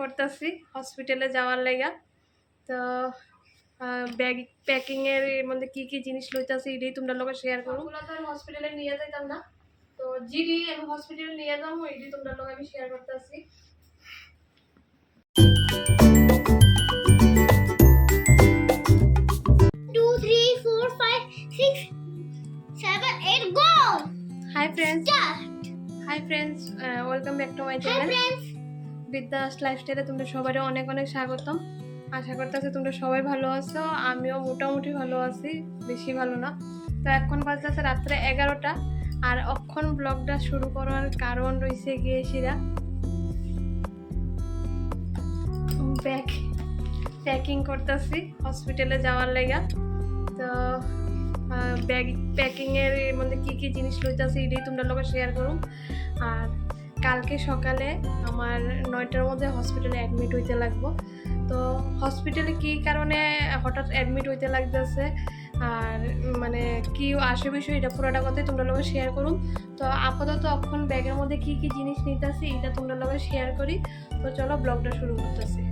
করতেছি হসপিটালে যাওয়ার লেগা তো ব্যাগ প্যাকিংয়ের এর মধ্যে কি কি জিনিস লইতেছি এটাই তোমরা লোক শেয়ার করো ওগুলো তো আমি হসপিটালে নিয়ে যাইতাম না তো জিডি আমি হসপিটালে নিয়ে যাব এটাই তোমরা লোক আমি শেয়ার করতেছি two, three, four, five, six, seven, eight, go! Hi friends Start! Hi friends welcome back to my Hi friends! Vidya's লাইফস্টাইলে তোমরা সবারই অনেক অনেক স্বাগতম। আশা করতেছি তোমরা সবাই ভালো আছো। আমিও মোটামুটি ভালো আছি, বেশি ভালো না। তো এখন বাজতেছে রাত্রে এগারোটা। আর অক্ষণ ব্লগটা শুরু করার কারণ রয়েছে গিয়ে সেরা ব্যাগ প্যাকিং করতেছি হসপিটালে যাওয়ার লেগা। তো ব্যাগ প্যাকিংয়ের মধ্যে কী কী জিনিস লইতেছি এটাই তোমরা লোক শেয়ার করুন আর কালকে সকালে আমার নয়টার মধ্যে হসপিটালে অ্যাডমিট হইতে লাগবো। তো হসপিটালে কি কারণে হঠাৎ অ্যাডমিট হইতে লাগতেছে? আর মানে কি আসে বিষয়, এটা পুরোটা কথাই তোমরা লোকের শেয়ার করুন। তো আপাতত এখন ব্যাগের মধ্যে কি কি জিনিস নিতেছি, এটা তোমরা লোকের শেয়ার করি। তো চলো ব্লগটা শুরু করতেছি।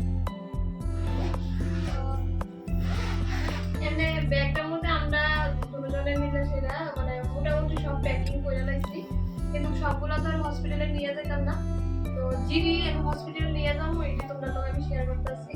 নিয়ে যেতাম না। তো যিনি হসপিটালে নিয়ে যাব এটি তোমরা তো আমি শেয়ার করতেছি।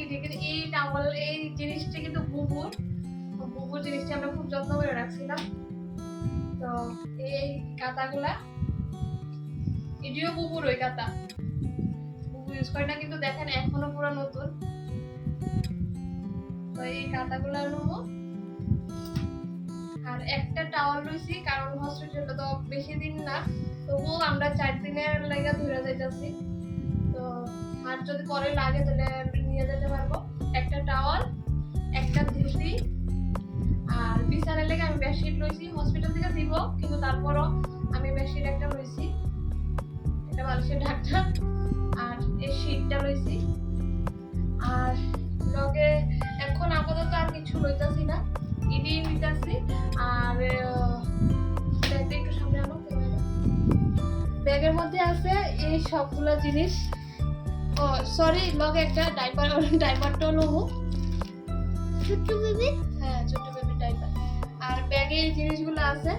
এত কিন্তু এই টাওয়াল, এই জিনিসটা কিন্তু বুবুর বুবুর জিনিসটা আমরা খুব যত্ন করে রাখছিলাম। তো এই কাতাগুলা এটিও বুবুর ওই কাতা। বুবু ইউজ করে না, কিন্তু দেখেন এখনও পুরো নতুন। তো এই কাতাগুলা নেব। আর একটা টাওয়াল রয়েছি, কারণ হসপিটালটা তো বেশি দিন না। তবুও আমরা চার দিনের লেগে ধরে যাইতেছি। আর যদি পরে লাগে তাহলে নিয়ে যেতে পারব। একটা টাওয়াল একটা ধুতি, আর বিছানার লেগে আমি বেডশিট লইছি হসপিটাল থেকে দিব, কিন্তু তারপরও আমি বেডশিট একটা লইছি এটা বালিশের ঢাকটা আর এই শীটটা লইছি আর লগে এখন আপাতত আর কিছু লইতাছি না ইডি নিতাছি আর ব্যাগটা একটু সামনে আনো ব্যাগের মধ্যে আছে এই সবগুলো জিনিস। ও সরি লগে একটা ডাইপার ডাইপারটাও নেব ছোট্ট বেবি হ্যাঁ ছোট বেবি ডাইপার আর ব্যাগে এই জিনিসগুলো আছে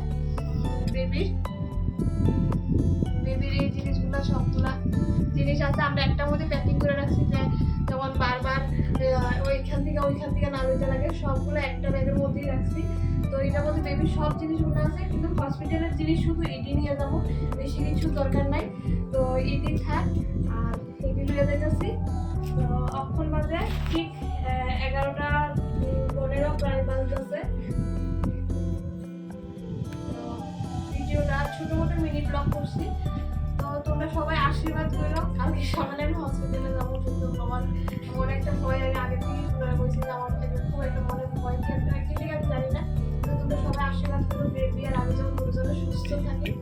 বেবির বেবির এই জিনিসগুলো সবগুলা জিনিস আছে আমরা একটার মধ্যে প্যাকিং করে রাখছি যে যেমন বারবার ওইখান থেকে ওইখান থেকে না লইতে লাগে সবগুলো একটা ব্যাগের মধ্যেই রাখছি। তো এটার মধ্যে বেবির সব জিনিসগুলো আছে কিন্তু হসপিটালের জিনিস শুধু এটি নিয়ে যাব বেশি কিছু দরকার নাই। তো এটি থাক আর যাইতেছি তো অক্ষর বাজে ঠিক এগারোটা পনেরো, প্রায় বাজতেছে ভিডিওটা ছোট মোটো মিনি ব্লগ করছি। তো তোমরা সবাই আশীর্বাদ করো। কালকে সকালে আমি হসপিটালে যাব, কিন্তু আমার মনে একটা ভয় আমি আগে থেকেই তোমরা বলছি যে আমার থেকে খুব একটা মনে ভয় কি ঠিক আমি জানি না। তো তোমরা সবাই আশীর্বাদ করো বেবি আর আমি যেন সুস্থ থাকি।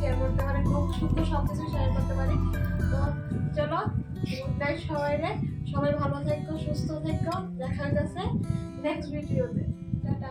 শেয়ার করতে পারি খুব সুন্দর সব কিছু শেয়ার করতে পারি। তো চলো, গুড নাইট সবাই সবাই ভালো থাকো, সুস্থ থাকো। দেখা যাচ্ছে নেক্সট ভিডিওতে টাটা।